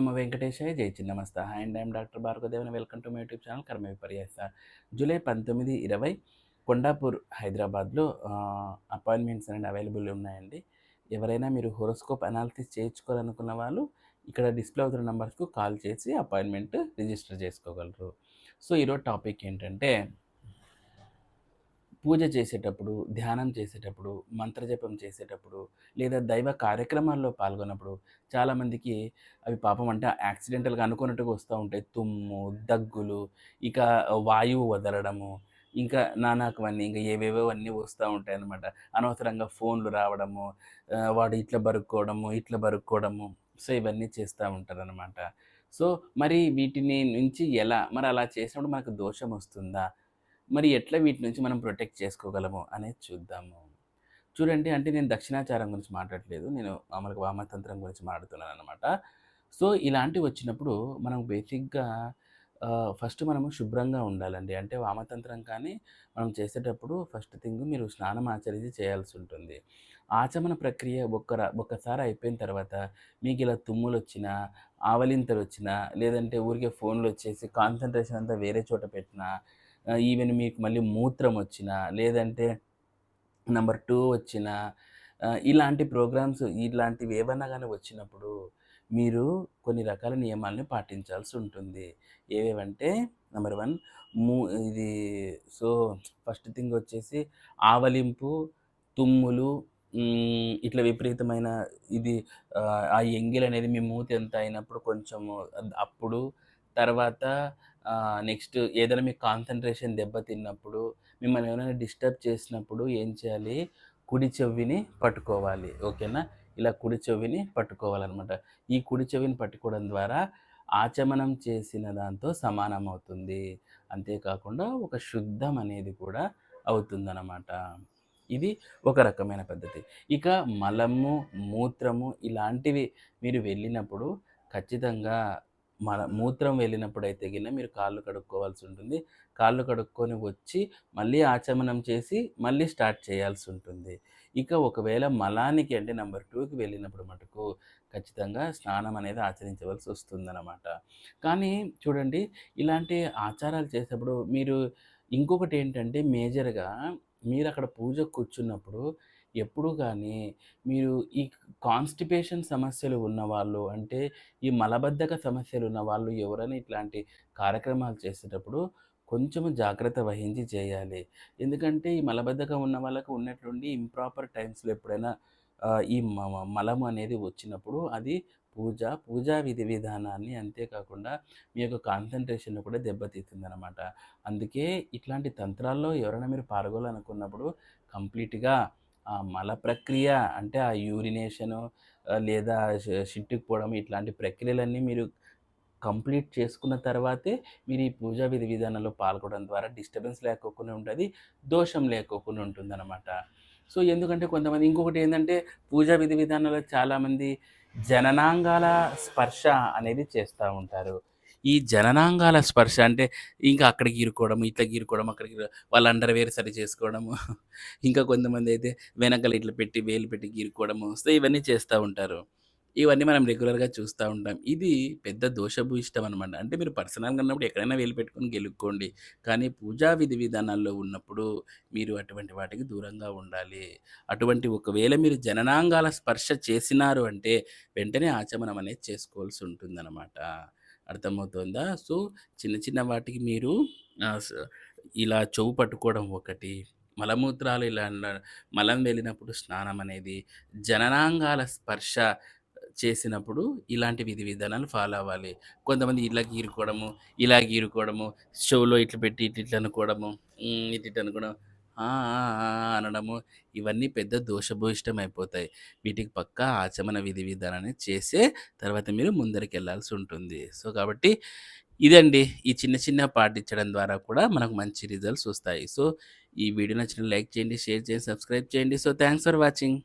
నమ వెంకటేశాయ జై Chinnamasta. Hi and I'm doctor Bhargavadevan welcome to my YouTube channel కర్మ విపర్యాస. జూలై పంతొమ్మిది ఇరవై కొండాపూర్ హైదరాబాద్లో అపాయింట్మెంట్స్ అనేది అవైలబుల్ ఉన్నాయండి. ఎవరైనా మీరు హోరోస్కోప్ అనాలిసిస్ చేయించుకోవాలనుకున్న వాళ్ళు ఇక్కడ డిస్ప్లే అవుతున్న నెంబర్స్కు కాల్ చేసి అపాయింట్మెంట్ రిజిస్టర్ చేసుకోగలరు. సో ఈరోజు టాపిక్ ఏంటంటే పూజ చేసేటప్పుడు ధ్యానం చేసేటప్పుడు మంత్రజపం చేసేటప్పుడు లేదా దైవ కార్యక్రమాల్లో పాల్గొన్నప్పుడు చాలామందికి అవి పాపం అంటే యాక్సిడెంటల్గా అనుకున్నట్టుగా వస్తూ ఉంటాయి. తుమ్ము దగ్గులు ఇక వాయువు వదలడము ఇంకా నానాకవన్నీ ఇంకా ఏవేవో అన్నీ వస్తూ ఉంటాయి అనమాట అనవసరంగా ఫోన్లు రావడము వాడు ఇట్లా బరుక్కోవడము ఇట్లా బరుక్కోవడము సో ఇవన్నీ చేస్తూ ఉంటారు అనమాట సో మరి వీటిని నుంచి ఎలా మరి అలా చేసినప్పుడు మనకు దోషం వస్తుందా? మరి ఎట్లా వీటి నుంచి మనం ప్రొటెక్ట్ చేసుకోగలము అనేది చూద్దాము. చూడండి అంటే నేను దక్షిణాచారం గురించి మాట్లాడలేదు. నేను మామూలుగా వామతంత్రం గురించి మాట్లాడుతున్నాను అనమాట సో ఇలాంటివి వచ్చినప్పుడు మనం బేసిక్గా ఫస్ట్ మనము శుభ్రంగా ఉండాలండి. అంటే వామతంత్రం కానీ మనం చేసేటప్పుడు ఫస్ట్ థింగ్ మీరు స్నానం ఆచరించి చేయాల్సి ఉంటుంది. ఆచమన ప్రక్రియ ఒక్క ఒక్కసారి అయిపోయిన తర్వాత మీకు ఇలా తుమ్ములు వచ్చినా ఆవలింతలు వచ్చినా లేదంటే ఊరికే ఫోన్లు వచ్చేసి కాన్సన్ట్రేషన్ అంతా వేరే చోట పెట్టినా ఈవెన్ మీకు మళ్ళీ మూత్రం వచ్చిన లేదంటే నెంబర్ టూ వచ్చిన ఇలాంటి ప్రోగ్రామ్స్ ఇలాంటివి ఏమన్నా కానీ వచ్చినప్పుడు మీరు కొన్ని రకాల నియమాలని పాటించాల్సి ఉంటుంది. ఏవేవంటే నెంబర్ వన్ మూ ఇది సో ఫస్ట్ థింగ్ వచ్చేసి ఆవలింపు తుమ్ములు ఇట్లా విపరీతమైన ఇది ఆ ఎంగిల్ అనేది మీ మూతి ఎంత అయినప్పుడు కొంచెము అప్పుడు తర్వాత నెక్స్ట్ ఏదైనా మీకు కాన్సన్ట్రేషన్ దెబ్బతిన్నప్పుడు మిమ్మల్ని ఏమైనా డిస్టర్బ్ చేసినప్పుడు ఏం చేయాలి? కుడి చెవిని పట్టుకోవాలి ఓకేనా? ఇలా కుడి చెవిని పట్టుకోవాలన్నమాట. ఈ కుడి చెవిని పట్టుకోవడం ద్వారా ఆచమనం చేసిన దాంతో సమానం అవుతుంది అంతేకాకుండా ఒక శుద్ధం అనేది కూడా అవుతుందన్నమాట. ఇది ఒక రకమైన పద్ధతి. ఇక మలము మూత్రము ఇలాంటివి మీరు వెళ్ళినప్పుడు ఖచ్చితంగా మన మూత్రం వెళ్ళినప్పుడు అయితే మీరు కాళ్ళు కడుక్కోవాల్సి ఉంటుంది. కాళ్ళు కడుక్కొని వచ్చి మళ్ళీ ఆచమనం చేసి మళ్ళీ స్టార్ట్ చేయాల్సి ఉంటుంది. ఇక ఒకవేళ మలానికి అంటే నెంబర్ టూకి వెళ్ళినప్పుడు మటుకు ఖచ్చితంగా స్నానం అనేది ఆచరించవలసి వస్తుందన్నమాట. కానీ చూడండి ఇలాంటి ఆచారాలు చేసేటప్పుడు మీరు ఇంకొకటి ఏంటంటే మేజర్గా మీరు అక్కడ పూజ కూర్చున్నప్పుడు ఎప్పుడు కానీ మీరు ఈ కాన్స్టిపేషన్ సమస్యలు ఉన్నవాళ్ళు అంటే ఈ మలబద్ధక సమస్యలు ఉన్న వాళ్ళు ఎవరైనా ఇట్లాంటి కార్యక్రమాలు చేసేటప్పుడు కొంచెం జాగ్రత్త వహించి చేయాలి. ఎందుకంటే ఈ మలబద్ధకం ఉన్న వాళ్ళకు ఉన్నట్లుండి ఇంప్రాపర్ టైమ్స్లో ఎప్పుడైనా ఈ మలము అనేది వచ్చినప్పుడు అది పూజ పూజా విధి విధానాన్ని అంతేకాకుండా మీ యొక్క కాన్సన్ట్రేషన్ కూడా దెబ్బతీస్తుంది అనమాట అందుకే ఇట్లాంటి తంత్రాల్లో ఎవరైనా మీరు పాల్గొనాలనుకున్నప్పుడు కంప్లీట్గా ఆ మల ప్రక్రియ అంటే ఆ యూరినేషను లేదా షిట్టుకుపోవడం ఇట్లాంటి ప్రక్రియలన్నీ మీరు కంప్లీట్ చేసుకున్న తర్వాతే మీరు ఈ పూజా విధి విధానంలో పాల్గొనడం ద్వారా డిస్టర్బెన్స్ లేకోకుండా ఉంటుంది దోషం లేకోకుండా ఉంటుంది అనమాట సో ఎందుకంటే కొంతమంది ఇంకొకటి ఏంటంటే పూజా విధి విధానంలో చాలామంది జననాంగాల స్పర్శ అనేది చేస్తూ ఉంటారు. ఈ జననాంగాల స్పర్శ అంటే ఇంకా అక్కడికి గీరుకోవడం ఇట్లా గీరుకోవడం అక్కడికి వాళ్ళ అండర్వేర్ సరి చేసుకోవడము ఇంకా కొంతమంది అయితే వెనకలు ఇట్లా పెట్టి వేలు పెట్టి గీరుకోవడము సో ఇవన్నీ చేస్తూ ఉంటారు. ఇవన్నీ మనం రెగ్యులర్గా చూస్తూ ఉంటాం. ఇది పెద్ద దోషభూయిష్టం అనమాట అంటే మీరు పర్సనల్గా ఉన్నప్పుడు ఎక్కడైనా వేలు పెట్టుకొని గెలుక్కోండి. కానీ పూజా విధి విధానాల్లో ఉన్నప్పుడు మీరు అటువంటి వాటికి దూరంగా ఉండాలి. అటువంటి ఒకవేళ మీరు జననాంగాల స్పర్శ చేసినారు అంటే వెంటనే ఆచమనం అనేది చేసుకోవాల్సి ఉంటుందన్నమాట. అర్థమవుతుందా? సో చిన్న చిన్న వాటికి మీరు ఇలా చెవు పట్టుకోవడం ఒకటి మలమూత్రాలు ఇలా మలం వెళ్ళినప్పుడు స్నానం అనేది జననాంగాల స్పర్శ చేసినప్పుడు ఇలాంటి విధి విధానాలు ఫాలో అవ్వాలి. కొంతమంది ఇలా గీరుకోవడము ఇలా గీరుకోవడము షోలో ఇట్లా పెట్టి ఇట్లా ఇట్లా అనుకోవడము ఇట్లా అనుకోవడం అనడము ఇవన్నీ పెద్ద దోషభూయిష్టం అయిపోతాయి వీటికి పక్క ఆచమన విధి విధానాన్ని చేసే తర్వాత మీరు ముందరికి వెళ్ళాల్సి ఉంటుంది సో కాబట్టి ఇదండి. ఈ చిన్న చిన్న పాటించడం ద్వారా కూడా మనకు మంచి రిజల్ట్స్ వస్తాయి. సో ఈ వీడియో నచ్చిన లైక్ చేయండి షేర్ చేయండి సబ్స్క్రైబ్ చేయండి. So thanks for watching.